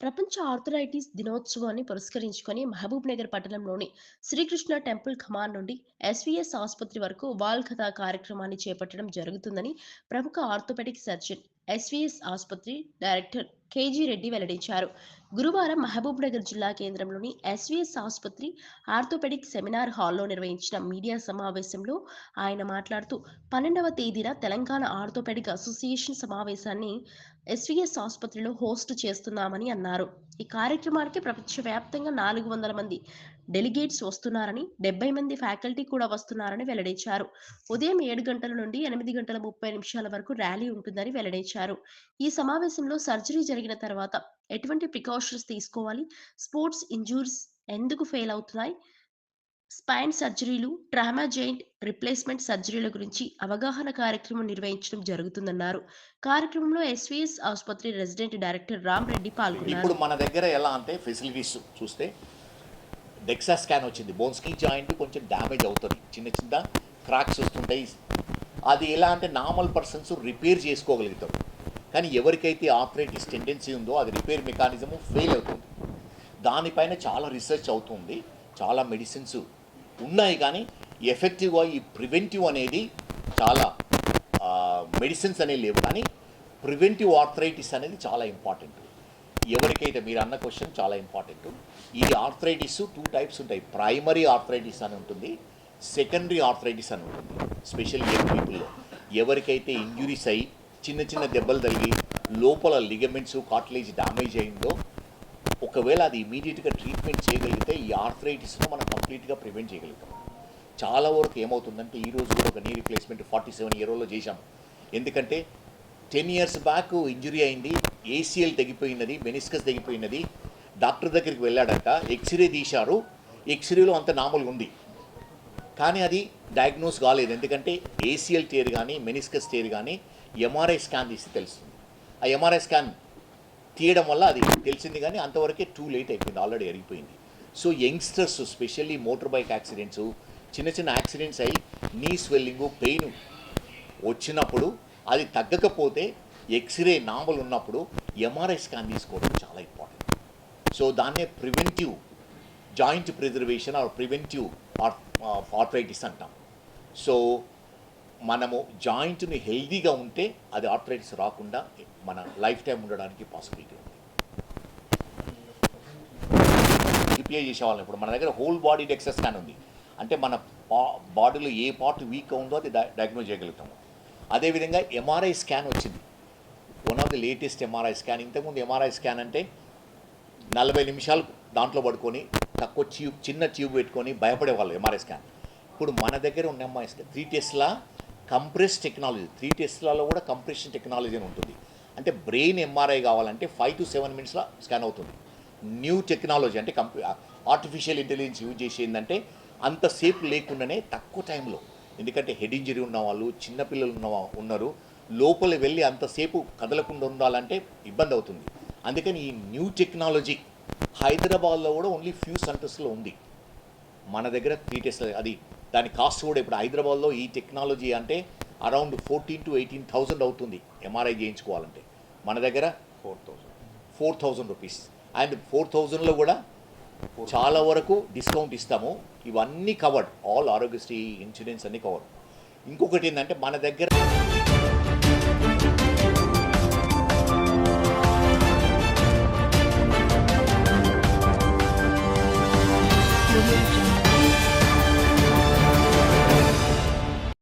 ప్రపంచ ఆర్థరైటిస్ దినోత్సవాన్ని పురస్కరించుకొని మహబూబ్ నగర్ పట్టణంలోని శ్రీకృష్ణ టెంపుల్ ఖమాన్ నుండి ఎస్వీఎస్ ఆసుపత్రి వరకు వాల్ కథా కార్యక్రమాన్ని చేపట్టడం జరుగుతుందని ప్రముఖ ఆర్థోపెడిక్ సర్జన్ ఎస్వీఎస్ ఆసుపత్రి డైరెక్టర్ కేజీ రెడ్డి వెల్లడించారు. గురువారం మహబూబ్ నగర్ జిల్లా కేంద్రంలోని ఎస్వీఎస్ ఆసుపత్రి ఆర్థోపెడిక్ సెమినార్ హాల్లో నిర్వహించిన మీడియా సమావేశంలో ఆయన మాట్లాడుతూ పన్నెండవ తేదీన తెలంగాణ ఆర్థోపెడిక్ అసోసియేషన్ సమావేశాన్ని ఎస్వీఎస్ ఆసుపత్రిలో హోస్ట్ చేస్తున్నామని అన్నారు. ఈ కార్యక్రమానికి ప్రపంచవ్యాప్తంగా నాలుగు వందల మంది డెలిగేట్స్ వస్తున్నారని డెబ్బై మంది ఫ్యాకల్టీ కూడా వస్తున్నారని వెల్లడించారు. ఉదయం ఏడు గంటల నుండి ఎనిమిది గంటల ముప్పై నిమిషాల వరకు ర్యాలీ ఉంటుందని వెల్లడించారు. ఈ సమావేశంలో సర్జరీ జరిగిన తర్వాత ఎటువంటి ప్రికాషన్స్ తీసుకోవాలి? స్పోర్ట్స్ ఇంజూరీస్ ఎందుకు ఫెయిల్ అవుతున్నాయి? స్పైన్ సర్జరీలు ట్రామా జాయింట్ రిప్లేస్మెంట్ సర్జరీల గురించి అవగాహన కార్యక్రమం నిర్వహించడం జరుగుతుందన్నారు. కార్యక్రమంలో ఎస్వీఎస్ ఆసుపత్రి రెసిడెంట్ డైరెక్టర్ రామ్ రెడ్డి పాల్గొన్నారు. ఇప్పుడు మన దగ్గర ఎలా అంటే ఫెసిలిటీస్ చూస్తే డెక్సా స్కాన్ వచ్చింది. బోన్స్కి జాయింట్ కొంచెం డ్యామేజ్ అవుతుంది. చిన్న చిన్న క్రాక్స్ వస్తుంటాయి. అది ఎలా అంటే నార్మల్ పర్సన్స్ రిపేర్ చేసుకోగలుగుతారు. కానీ ఎవరికైతే ఆపరేటిస్ టెండెన్సీ ఉందో అది రిపేర్ మెకానిజము ఫెయిల్ అవుతుంది. దానిపైన చాలా రీసెర్చ్ అవుతుంది. చాలా మెడిసిన్స్ ఉన్నాయి కానీ ఎఫెక్టివ్గా ఈ ప్రివెంటివ్ అనేది చాలా మెడిసిన్స్ అనేవి లేవు. కానీ ప్రివెంటివ్ ఆర్థరైటిస్ అనేది చాలా ఇంపార్టెంట్ ఎవరికైతే మీరు అన్న క్వశ్చన్ చాలా ఇంపార్టెంట్ ఈ ఆర్థరైటిస్ టూ టైప్స్ ఉంటాయి. ప్రైమరీ ఆర్థరైటిస్ అని ఉంటుంది. సెకండరీ ఆర్థరైటిస్ అని ఉంటుంది. స్పెషల్ యంగ్ పీపుల్లో ఎవరికైతే ఇంజురీస్ అయ్యి చిన్న చిన్న దెబ్బలు తగిలి లోపల లిగమెంట్స్ కాట్లేజ్ డ్యామేజ్ అయిందో ఒకవేళ అది ఇమీడియట్గా ట్రీట్మెంట్ చేయగలిగితే ఈ ఆర్థరైటిస్ను మనం కంప్లీట్గా ప్రివెంట్ చేయగలుగుతాం. చాలా వరకు ఏమవుతుందంటే ఈ రోజు కూడా ఒక నీ రిప్లేస్మెంట్ ఫార్టీ సెవెన్ ఇయర్లో చేశాం. ఎందుకంటే టెన్ ఇయర్స్ బ్యాక్ ఇంజురీ అయింది. ఏసీఎల్ తెగిపోయినది మెనిస్కస్ తెగిపోయినది. డాక్టర్ దగ్గరికి వెళ్ళాడట ఎక్స్రే తీశారు. ఎక్స్రేలో అంత నార్మల్గా ఉంది. కానీ అది డయాగ్నోస్ కాలేదు. ఎందుకంటే ఏసీఎల్ టేర్ కానీ మెనిస్కస్ టేర్ కానీ ఎంఆర్ఐ స్కాన్ తీస్తే తెలుస్తుంది. ఆ ఎంఆర్ఐ స్కాన్ తీయడం వల్ల అది తెలిసింది కానీ అంతవరకే టూ లేట్ అయిపోయింది. Already అరిగిపోయింది. So youngsters specially motor bike accidents చిన్న చిన్న యాక్సిడెంట్స్ అయ్యి నీ స్వెల్లింగు పెయిన్ వచ్చినప్పుడు అది తగ్గకపోతే ఎక్స్రే నావల్ ఉన్నప్పుడు ఎంఆర్ఐ స్కాన్ తీసుకోవడం చాలా ఇంపార్టెంట్ సో దాన్నే preventive joint preservation or preventive arthritis అంటాం. సో మనము జాయింట్ని హెల్దీగా ఉంటే అది ఆర్థరైటిస్ రాకుండా మన లైఫ్ టైం ఉండడానికి పాసిబిలిటీ ఉంది. యూపీఐ చేసే వాళ్ళని ఇప్పుడు. మన దగ్గర హోల్ బాడీ డెక్సెస్ స్కాన్ ఉంది. అంటే మన బాడీలో ఏ పార్ట్ వీక్గా ఉందో అది డయాగ్నోజ్ చేయగలుగుతాము. అదేవిధంగా ఎంఆర్ఐ స్కాన్ వచ్చింది. One of the latest MRI scan ఇంతకుముందు ఎంఆర్ఐ స్కాన్ అంటే నలభై నిమిషాలు దాంట్లో పడుకొని తక్కువ ట్యూబ్ చిన్న ట్యూబ్ పెట్టుకొని భయపడేవాళ్ళు ఎంఆర్ఐ స్కాన్ ఇప్పుడు మన దగ్గర ఉన్న MRI scan three Tesla compress technology three టెస్ట్లలో కూడా కంప్రెషన్ టెక్నాలజీ అని ఉంటుంది. అంటే బ్రెయిన్ ఎంఆర్ఐ కావాలంటే ఫైవ్ టు సెవెన్ మినిట్స్లో స్కాన్ అవుతుంది. న్యూ టెక్నాలజీ అంటే కంప్యూ ఆర్టిఫిషియల్ ఇంటెలిజెన్స్ యూజ్ చేసి ఏంటంటే అంతసేపు లేకుండానే తక్కువ టైంలో ఎందుకంటే హెడ్ ఇంజరీ ఉన్న వాళ్ళు చిన్నపిల్లలు ఉన్న ఉన్నారు లోపల వెళ్ళి అంతసేపు కదలకుండా ఉండాలంటే ఇబ్బంది అవుతుంది. అందుకని ఈ న్యూ టెక్నాలజీ హైదరాబాద్లో కూడా ఓన్లీ ఫ్యూ సెంటర్స్లో ఉంది. మన దగ్గర త్రీ టెస్ట్ అది దాని కాస్ట్ కూడా ఇప్పుడు హైదరాబాద్లో ఈ టెక్నాలజీ అంటే around fourteen to eighteen thousand అవుతుంది ఎంఆర్ఐ చేయించుకోవాలంటే. మన దగ్గర four thousand four thousand rupees and four థౌజండ్లో కూడా చాలా వరకు డిస్కౌంట్ ఇస్తాము. ఇవన్నీ కవర్డ్ ఆల్ ఆరోగ్యశ్రీ ఇన్సూరెన్స్ అన్నీ కవర్డ్ ఇంకొకటి ఏంటంటే మన దగ్గర